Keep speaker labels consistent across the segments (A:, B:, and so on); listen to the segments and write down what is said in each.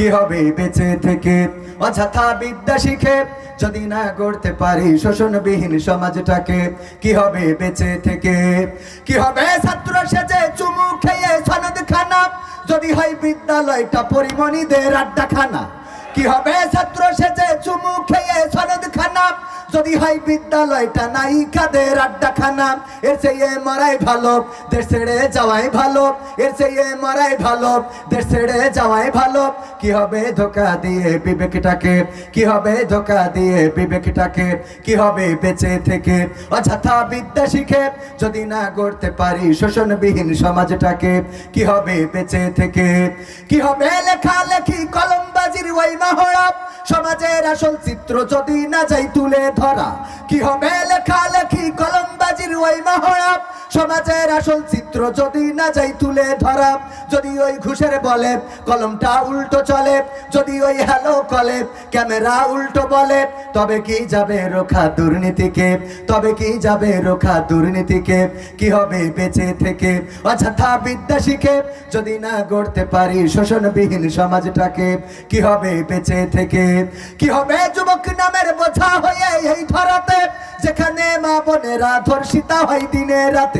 A: কি হবে বেঁচে থেকে? অযথা বিদ্যা শিখে যদি না গড়তে পারি শোষণবিহীন সমাজটাকে কি হবে বেঁচে থেকে? কি হবে ছাত্র সেজে চুমু খেয়ে সনদ খানা যদি হয় বিদ্যালয়টা পরিমণিদের আড্ডা খানা কি হবে ছাত্র সেজে চুমু খেয়ে সনদ খানা যদি হয় বিদ্যালয়টা নাই কাদের আড্ডা খানা এর চেয়ে মারাই ভালো, দেশ ছেড়ে যাওয়াই ভালো। এর চেয়ে মারাই ভালো, দেশ ছেড়ে যাওয়াই ভালো। কি হবে ধোকা দিয়ে বিবেকটাকে? কি হবে ধোকা দিয়ে বিবেকটাকে? কি হবে বেঁচে থেকে? অযথা বিদ্যা শিখে যদি না গড়তে পারি শোষণবিহীন সমাজটাকে, কি হবে বেঁচে থেকে? কি হবে লেখালেখি কলমবাজির মা মহড়া সমাজের আসল চিত্র যদি না যাই তুলে ধরা, কি হবে লেখালেখি কলমবাজির মা মহড়া সমাজের আসল চিত্র যদি না যাই তুলে ধরা, যদি ওই ঘুষের বলে কলমটা উল্টো চলে, যদি ওই হ্যালো কলে ক্যামেরা উল্টো বলে, তবে কি যাবে রোখা দুর্নীতিকে? তবে কি যাবে রোখা দুর্নীতিকে? কি হবে বেঁচে থেকে? অযথা বিদ্যা শিখে যদি না গড়তে পারি শোষণবিহীন সমাজটাকে, কি হবে বেঁচে থেকে? কি হবে যুবক নামের বোঝা হয়ে এই ধরাতে, যেখানে মা বোনেরা ধর্ষিতা হয় দিনে রাতে?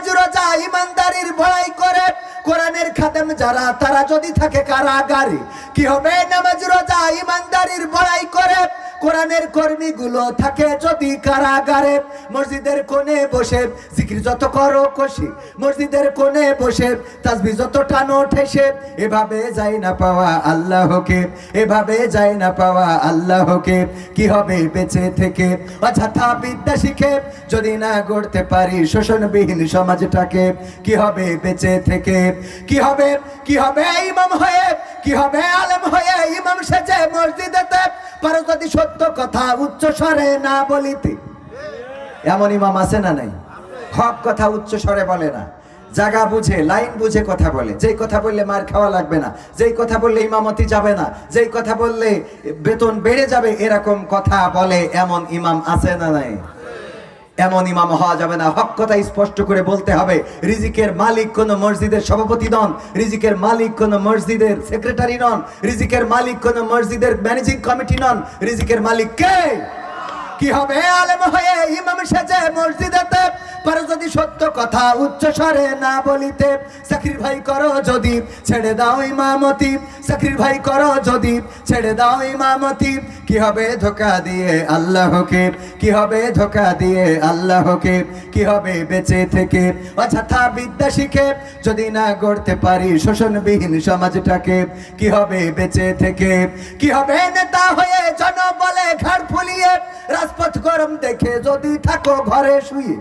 A: রোজা ইমানদারির ভয় করে কোরআনের খাদেম যারা, তারা যদি থাকে কারাগারে, কি হবে? নামাজ রোজা ইমানদারির ভয় করে কোরআনের কর্মীগুলো থাকে যদি কারাগারে, মসজিদের কোণে বসে জিকির যত করো কষি মসজিদের কোণে বসে তাসবি যত টানো ঠেসে এভাবে যাই না পাওয়া আল্লাহকে, এভাবে যাই না পাওয়া আল্লাহকে, কি হবে বেঁচে থেকে? অযথা বিদ্যা শিখে যদি না গড়তে পারি শোষণবিহীন সমাজটাকে, কি হবে বেঁচে থেকে? কি হবে কি হবে ইমাম হয়ে, কি হবে আলেম হয়ে সেজে মসজিদেতে। পারো যদি সত্য কথা উচ্চ স্বরে না বলিতে। এমন ইমাম আছে না নাই? হক কথা উচ্চ স্বরে বলে না। জায়গা বুঝে, লাইন বুঝে কথা বলে। যেই কথা বললে মার খাওয়া লাগবে না। যেই কথা বললে ইমামতি যাবে না। যেই কথা বললে বেতন বেড়ে যাবে, এরকম কথা বলে এমন ইমাম আছে না নাই? এমন ইমাম হওয়া যাবে না। হক কথা স্পষ্ট করে বলতে হবে, রিজিকের মালিক কোন মসজিদের সভাপতি নন, রিজিকের মালিক কোন মসজিদের সেক্রেটারি নন, রিজিকের মালিক কোন মসজিদের ম্যানেজিং কমিটি নন, রিজিকের মালিক কে? কি হবে? আলেম হয়ে ইমাম সেজে মসজিদেতে। পারো যদি সত্য কথা উচ্চ স্বরে না বলিতে চাকরির ভাই করো যদি, ছেড়ে দাও ইমামতি। চাকরির ভাই করো যদি, ছেড়ে দাও ইমামতি। কি হবে ধোকা দিয়ে আল্লাহকে? কি হবে ধোকা দিয়ে আল্লাহকে? কি হবে বেঁচে থেকে? অযথা বিদ্যা শিখে যদি না গড়তে পারি শোষণবিহীন সমাজটাকে, কি হবে বেঁচে থেকে? কি হবে নেতা হয়ে ঘাড় ফুলিয়ে রাজপথ গরম দেখে যদি থাকো ঘরে শুয়ে।